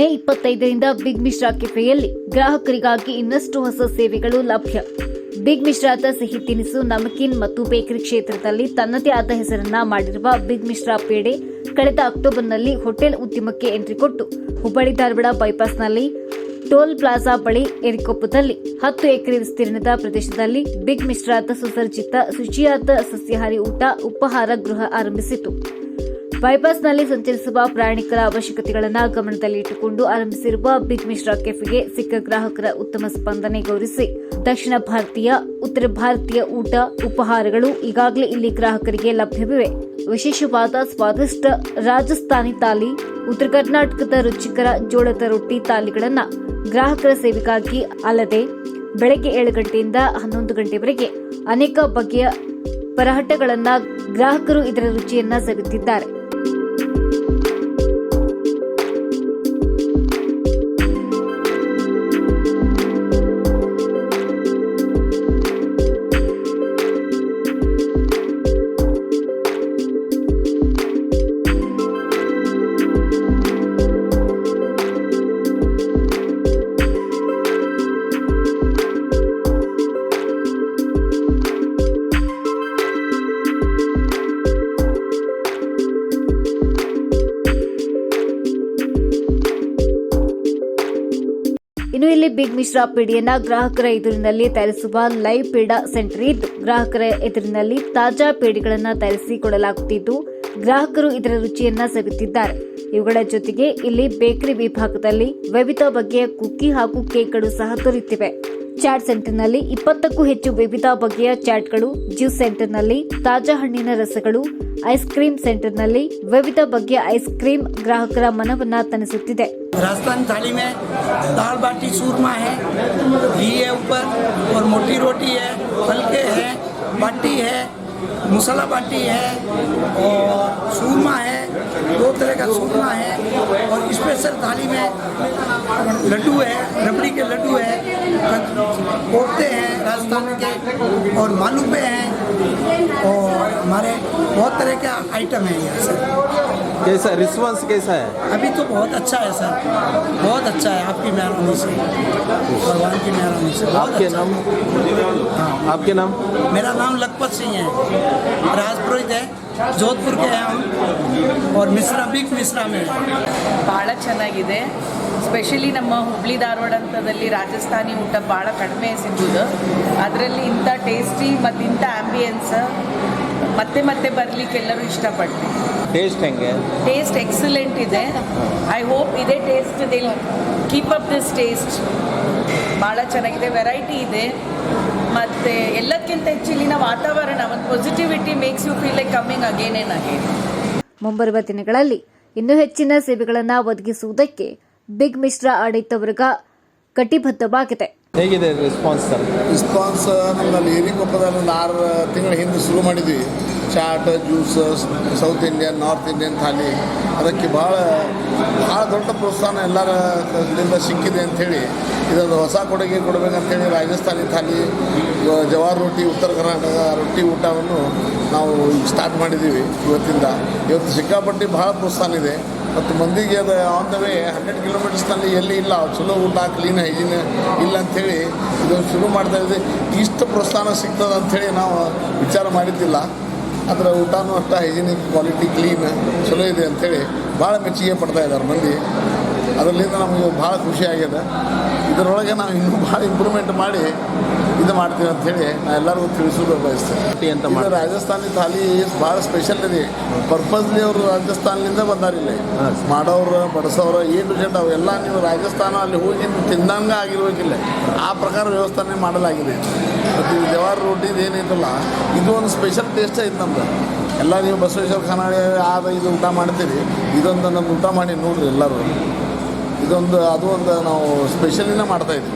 ಮೇ ಇಪ್ಪತ್ತೈದರಿಂದ ಬಿಗ್ ಮಿಶ್ರಾ ಕೆಫೆಯಲ್ಲಿ ಗ್ರಾಹಕರಿಗಾಗಿ ಇನ್ನಷ್ಟು ಹೊಸ ಸೇವೆಗಳು ಲಭ್ಯ. ಬಿಗ್ ಮಿಶ್ರಾದ ಸಿಹಿ ತಿನಿಸು, ನಮಕೀನ್ ಮತ್ತು ಬೇಕರಿ ಕ್ಷೇತ್ರದಲ್ಲಿ ತನ್ನದೇ ಆದ ಹೆಸರನ್ನ ಮಾಡಿರುವ ಬಿಗ್ ಮಿಶ್ರಾ ಪೇಡೆ ಕಳೆದ ಅಕ್ಟೋಬರ್ನಲ್ಲಿ ಹೋಟೆಲ್ ಉದ್ಯಮಕ್ಕೆ ಎಂಟ್ರಿ ಕೊಟ್ಟು ಹುಬ್ಬಳ್ಳಿ ಧಾರವಾಡ ಬೈಪಾಸ್ನಲ್ಲಿ ಟೋಲ್ ಪ್ಲಾಜಾ ಬಳಿ ಎರಿಕೊಪ್ಪದಲ್ಲಿ ಹತ್ತು ಎಕರೆ ವಿಸ್ತೀರ್ಣದ ಪ್ರದೇಶದಲ್ಲಿ ಬಿಗ್ ಮಿಶ್ರಾದ ಸುಸರ್ಜಿತ ಶುಚಿಯಾದ ಸಸ್ಯಾಹಾರಿ ಊಟ, ಉಪಹಾರ ಗೃಹ ಆರಂಭಿಸಿತು. ಬೈಪಾಸ್ನಲ್ಲಿ ಸಂಚರಿಸುವ ಪ್ರಯಾಣಿಕರ ಅವಶ್ಯಕತೆಗಳನ್ನು ಗಮನದಲ್ಲಿಟ್ಟುಕೊಂಡು ಆರಂಭಿಸಿರುವ ಬಿಗ್ ಮಿಶ್ರಾ ಕೆಫೆಗೆ ಸಿಕ್ಕ ಗ್ರಾಹಕರ ಉತ್ತಮ ಸ್ಪಂದನೆ ಗೌರವಿಸಿ. ದಕ್ಷಿಣ ಭಾರತೀಯ, ಉತ್ತರ ಭಾರತೀಯ ಊಟ, ಉಪಹಾರಗಳು ಈಗಾಗಲೇ ಇಲ್ಲಿ ಗ್ರಾಹಕರಿಗೆ ಲಭ್ಯವಿವೆ. ವಿಶೇಷವಾದ ಸ್ವಾದಿಷ್ಟ ರಾಜಸ್ಥಾನಿ ತಾಲಿ, ಉತ್ತರ ಕರ್ನಾಟಕದ ರುಚಿಕರ ಜೋಳದ ರೊಟ್ಟಿ ತಾಲಿಗಳನ್ನು ಗ್ರಾಹಕರ ಸೇವೆಗಾಗಿ ಅಲ್ಲದೆ ಬೆಳಗ್ಗೆ ಏಳು ಗಂಟೆಯಿಂದ ಹನ್ನೊಂದು ಗಂಟೆವರೆಗೆ ಅನೇಕ ಬಗೆಯ ಪರಹಟಗಳನ್ನು ಗ್ರಾಹಕರು ಇದರ ರುಚಿಯನ್ನ ಸವಿತಿದ್ದಾರೆ ಇಲ್ಲಿ ಬಿಗ್ ಮಿಶ್ರಾ ಪೀಡಿಯನ್ನ ಗ್ರಾಹಕರ ಎದುರಿನಲ್ಲಿ ತಯಾರಿಸುವ ಲೈವ್ ಪೀಡಾ ಸೆಂಟರ್ ಇದ್ದು ಗ್ರಾಹಕರ ಎದುರಿನಲ್ಲಿ ತಾಜಾ ಪೇಡಿಗಳನ್ನ ತಯಾರಿಸಿ ಕೊಡಲಾಗುತ್ತಿದ್ದು ಗ್ರಾಹಕರು ಇದರ ರುಚಿಯನ್ನ ಸವಿತಿದ್ದಾರೆ ಇವುಗಳ ಜೊತೆಗೆ ಇಲ್ಲಿ ಬೇಕರಿ ವಿಭಾಗದಲ್ಲಿ ವಿವಿಧ ಬಗೆಯ ಕುಕ್ಕಿ ಹಾಗೂ ಕೇಕ್ಗಳು ಸಹ ದೊರೆಯುತ್ತಿವೆ. ಚಾಟ್ ಸೆಂಟರ್ನಲ್ಲಿ ಇಪ್ಪತ್ತಕ್ಕೂ ಹೆಚ್ಚು ವಿವಿಧ ಬಗೆಯ ಚಾಟ್ಗಳು ಜ್ಯೂಸ್ ಸೆಂಟರ್ನಲ್ಲಿ ತಾಜಾ ಹಣ್ಣಿನ ರಸಗಳು ಐಸ್ ಕ್ರೀಮ್ ಸೆಂಟರ್ನಲ್ಲಿ ವಿವಿಧ ಬಗೆಯ ಐಸ್ ಕ್ರೀಮ್ ಗ್ರಾಹಕರ ಮನವನ್ನ ತಣಿಸುತ್ತಿದೆ राजस्थान थाली में दाल बाटी चूरमा है घी है ऊपर और मोटी रोटी है फलके है बाटी है मसाला बाटी है और चूरमा है दो तरह का चूरमा है और स्पेशल थाली में लड्डू है रबड़ी के लड्डू है कोफ्ते हैं राजस्थान के और मालूपे हैं और हमारे बहुत तरह के आइटम हैं यहाँ सर कैसा रिस्पॉन्स कैसा है अभी तो बहुत अच्छा है सर बहुत अच्छा है आपकी मेहरबानी से भगवान की मेहरबानी से बहुत आपके अच्छा नाम आपके नाम मेरा नाम लखपत सिंह है राजपुरोहित है जोधपुर के हैं हम और मिश्रा बिग मिश्रा में है ಭಾಳ ಚೆನ್ನಾಗಿದೆ ಸ್ಪೆಷಲಿ ನಮ್ಮ ಹುಬ್ಳಿ ಧಾರವಾಡ ಹಂತದಲ್ಲಿ ರಾಜಸ್ಥಾನಿ ಊಟ ಭಾಳ ಕಡಿಮೆ ಸಿಗೋದು ಅದರಲ್ಲಿ ಇಂಥ ಟೇಸ್ಟಿ ಮತ್ತು ಇಂಥ ಆ್ಯಂಬಿಯನ್ಸ್ ಮತ್ತೆ ಮತ್ತೆ ಬರಲಿಕ್ಕೆ ಎಲ್ಲರೂ ಇಷ್ಟಪಡ್ತೀವಿ ಟೇಸ್ಟ್ ಹೆಂಗೆ? ಟೇಸ್ಟ್ ಎಕ್ಸಲೆಂಟ್ ಇದೆ. ಐ ಹೋಪ್ ಇದೇ taste will keep up this taste ಭಾಳ ಚೆನ್ನಾಗಿದೆ ವೆರೈಟಿ ಇದೆ. ಮತ್ತು ಎಲ್ಲದಕ್ಕಿಂತ ಹೆಚ್ಚು ಇಲ್ಲಿನ ವಾತಾವರಣ ಒಂದು positivity makes you feel like coming again ಏನ್ ಅಗೇನ್ ಮುಂಬರುವ ದಿನಗಳಲ್ಲಿ ಇನ್ನೂ ಹೆಚ್ಚಿನ ಸೇವೆಗಳನ್ನು ಒದಗಿಸುವುದಕ್ಕೆ ಬಿಗ್ ಮಿಶ್ರಾ ಆಡಳಿತ ವರ್ಗ ಕಟಿಬದ್ಧವಾಗಿದೆ. ಹೇಗಿದೆ ರೆಸ್ಪಾನ್ಸ್ ಸರ್? ರೆಸ್ಪಾನ್ಸ್ ನಮ್ಮಲ್ಲಿ ಹಿರಿಕೊಪ್ಪದಲ್ಲಿ ಒಂದು ಆರು ತಿಂಗಳ ಹಿಂದೆ ಶುರು ಮಾಡಿದ್ವಿ. Chaat juice south Indian north Indian thali. ಅದಕ್ಕೆ ಭಾಳ ಭಾಳ ದೊಡ್ಡ ಪ್ರೋತ್ಸಾಹ ಎಲ್ಲರ ಇದರಿಂದ ಸಿಕ್ಕಿದೆ ಅಂಥೇಳಿ. ಇದೊಂದು ಹೊಸ ಕೊಡುಗೆ ಕೊಡಬೇಕಂತೇಳಿ ರಾಜಸ್ಥಾನಿ ಥಾಲಿ ಜವಾರ್ ರೊಟ್ಟಿ ಉತ್ತರ ಕರ್ನಾಟಕ ರೊಟ್ಟಿ ಊಟವನ್ನು ನಾವು ಸ್ಟಾರ್ಟ್ ಮಾಡಿದ್ದೀವಿ ಇವತ್ತಿಂದ. ಇವತ್ತು ಸಿಕ್ಕಾಪಟ್ಟಿ ಭಾಳ ಪ್ರೋತ್ಸಾಹ ಇದೆ. ಮತ್ತು ಮಂದಿಗೆ ಅದು ಆನ್ ದ ವೇ ಹಂಡ್ರೆಡ್ ಕಿಲೋಮೀಟರ್ಸ್ನಲ್ಲಿ ಎಲ್ಲಿ ಇಲ್ಲ, ಚಲೋ ಊಟ ಕ್ಲೀನ್ ಹೈಜೀನ್ ಇಲ್ಲ ಅಂಥೇಳಿ ಇದನ್ನು ಶುರು ಮಾಡ್ತಾ ಇದ್ದೆ ಇಷ್ಟು ಪ್ರೋತ್ಸಾಹ ಸಿಗ್ತದೆ ಅಂಥೇಳಿ ನಾವು ವಿಚಾರ ಮಾಡಿದ್ದಿಲ್ಲ. ಅದರ ಊಟನೂ ಅಷ್ಟು ಹೈಜಿನಿಕ್ ಕ್ವಾಲಿಟಿ ಕ್ಲೀನ್ ಚಲೋ ಇದೆ ಅಂಥೇಳಿ ಭಾಳ ಮೆಚ್ಚುಗೆ ಪಡ್ತಾ ಇದ್ದಾರೆ ಮಂದಿ. ಅದರಿಂದ ನಮಗೆ ಭಾಳ ಖುಷಿ ಆಗಿದೆ. ಇದರೊಳಗೆ ನಾವು ಇನ್ನೂ ಭಾಳ ಇಂಪ್ರೂವ್ಮೆಂಟ್ ಮಾಡಿ ಇದು ಮಾಡ್ತೀವಿ ಅಂಥೇಳಿ ನಾ ಎಲ್ಲರಿಗೂ ತಿಳಿಸೋದು ಬಯಸ್ತೇನೆ. ಅಂತ ಮಾಡಿ ರಾಜಸ್ಥಾನಿ ಥಾಲಿ ಭಾಳ ಸ್ಪೆಷಲ್ ಇದೆ. ಪರ್ಪಸ್ಲಿ ಅವರು ರಾಜಸ್ಥಾನದಿಂದ ಬಂದಾರ ಇಲ್ಲಿ. ಮಾಡೋರು ಬಡಿಸೋರು ಏನು ಟು ಜೆಡ್ ಅವೆಲ್ಲ ನೀವು ರಾಜಸ್ಥಾನ ಅಲ್ಲಿ ಹೋಗಿ ತಿಂದಂಗೆ ಆಗಿರ್ಬೇಕಿಲ್ಲ. ಆ ಪ್ರಕಾರ ವ್ಯವಸ್ಥಾನೆ ಮಾಡಲಾಗಿದೆ. ಮತ್ತು ಈ ಜವಾರ್ ರೋಟಿದು ಏನೈತಲ್ಲ ಇದು ಒಂದು ಸ್ಪೆಷಲ್ ಟೇಸ್ಟ್ ಐತೆ ನಮ್ದು. ಎಲ್ಲ ನೀವು ಬಸವೇಶ್ವರ ಖಾನಾಳಿ ಆದ ಇದು ಊಟ ಮಾಡ್ತೀರಿ. ಇದೊಂದು ನಮ್ದು ಊಟ ಮಾಡಿ ನೋಡ್ರಿ ಎಲ್ಲರೂ. ಇದೊಂದು ಅದು ಒಂದು ನಾವು ಸ್ಪೆಷಲಿನ ಮಾಡ್ತಾಯಿದ್ವಿ